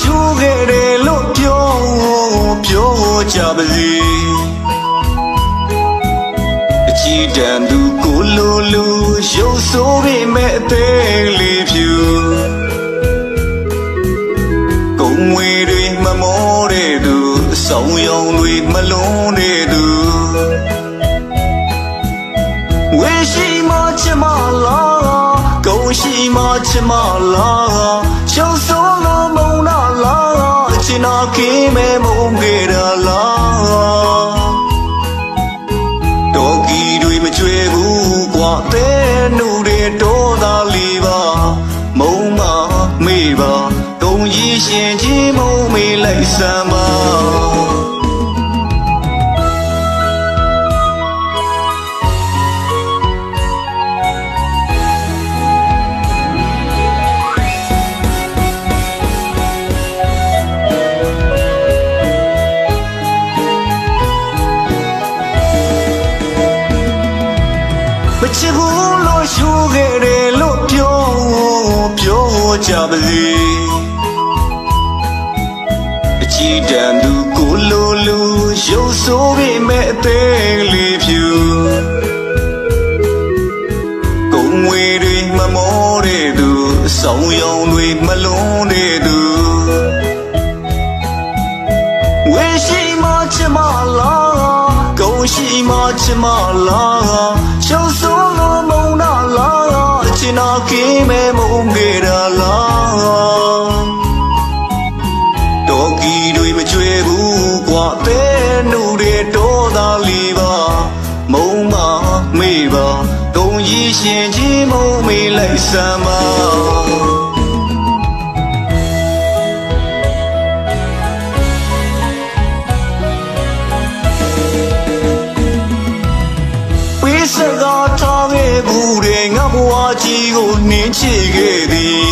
ရှူခဲ့တယ်လို့ပြောပြောကြပါစေအကြည့်တန်သူကိုလိုလိုရုပ်ဆိုးပေမဲ့အသေးလေးဖြူကုံမွေတွေမမောတဲ့သူအဆောင်ရောင်တွေမလွန်တဲ့သူဝေရှိမချမလားကုံရှိမချမလားချုပ်ဆိုး 신나김에 몽게라라 도기도이 메죄부 과대 누레 도달리바 몽마 메바 동이 신지 몽메 라이삼바 ချစ်ဘူးလို့ရှူခဲ့တယ်လို့ပြောပြောကြပါစေအကြည်တန်သူကိုလိုလူရုပ်ဆိုးပေမဲ့အသေးလေးဖြူကုံဝေတွေမမောတဲ့သူအဆောင်ရောင်တွေမလုံးတဲ့သူဝေရှိမချင်မလားကုံရှိမချင်မလားရှုံးစိုးလို့မုံနာ 신나김에 몽게라라 도끼도이 메죄부과 때누레 도달리바 몽마 메바 동이신지 몸이 레이사마 ကြီးကိုနှင်းချခဲ့သည်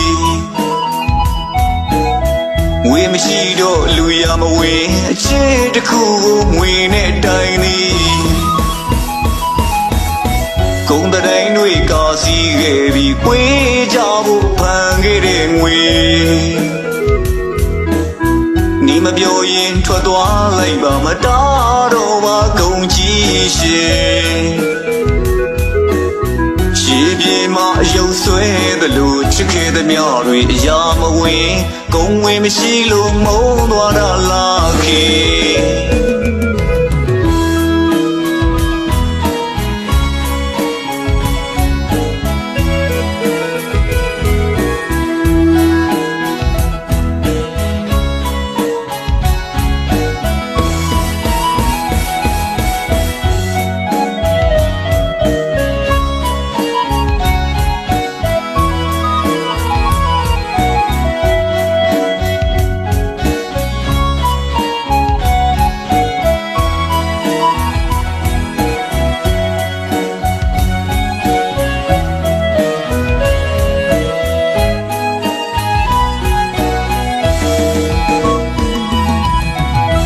ဝေမရှိတော့လူရမဝင်အခြေတစ်ခုကိုငွေနဲ့တိုင်သည်ကုန်းတိုင်းတွေကာစီခဲ့ပြီးပွေးကြဖို့ဖန်ခဲ့တဲ့ငွေနေမပြောရင်ထွက်သွားလိုက်ပါမတားတော့ပါကုန်ကြီးရှင် အယုတ်ဆွဲသလိုချစ်ခဲ့သည်များတွေအရာမဝင်ဂုံဝင်မရှိလို့မုန်းသွားတာလားခေ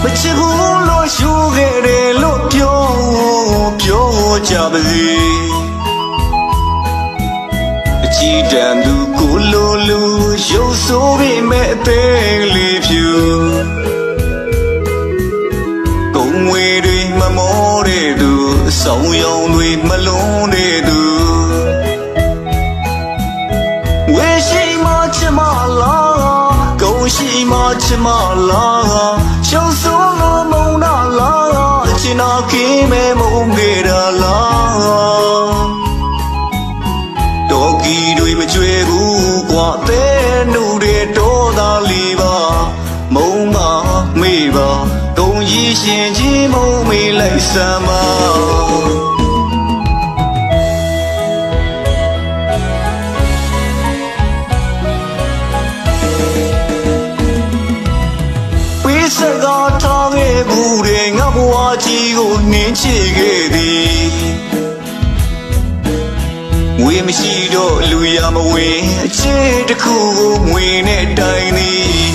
မချစ်ဘူးလို့ရှူခဲ့တယ်လို့ပြောပြောကြပါစေအကြည်တန်သူကိုလိုလူရုပ်ဆိုးပေမဲ့အသေးလေးဖြူကုံဝေတွေမမောတဲ့သူအဆောင်ရောင်တွေမလုံးတဲ့သူဝေရှိမချင်မလားကုံရှိမချင်မလား မဲ့မုံခဲ့တာလားတော်ကီတွေမကြွယ်ဘူးกว่าတဲနှုတွေတော်သားလီပါမုံမမေးပါကုံကြီးရှင်ကြီးမုံမေးလိုက်စမ်းပါ ပေး င်းချခဲ့သည်ဝေမရှိတော့လူရမဝင်အခြေတစ်ခုကိုငွေနဲ့တိုင်သည်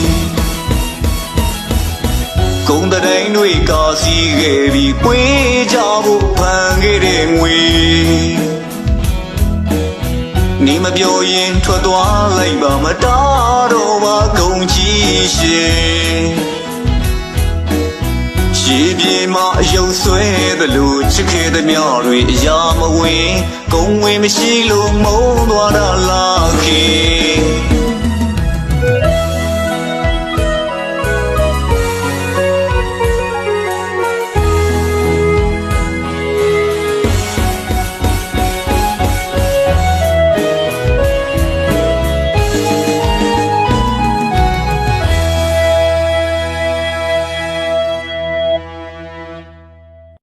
ကုန်းတိုင်းတွေကာစီခဲ့ပြီးပွေးကြဖို့ဖန်ခဲ့တဲ့ငွေနေမပြောရင်ထွက်သွားလိုက်ပါမတားတော့ပါကုန်ကြီးရှင် ယုံဆွဲသလိုချစ်ခဲ့သည်များတွေအရာမဝင်ဂုံဝင်မရှိလို့မုန်းသွားတာလားခင်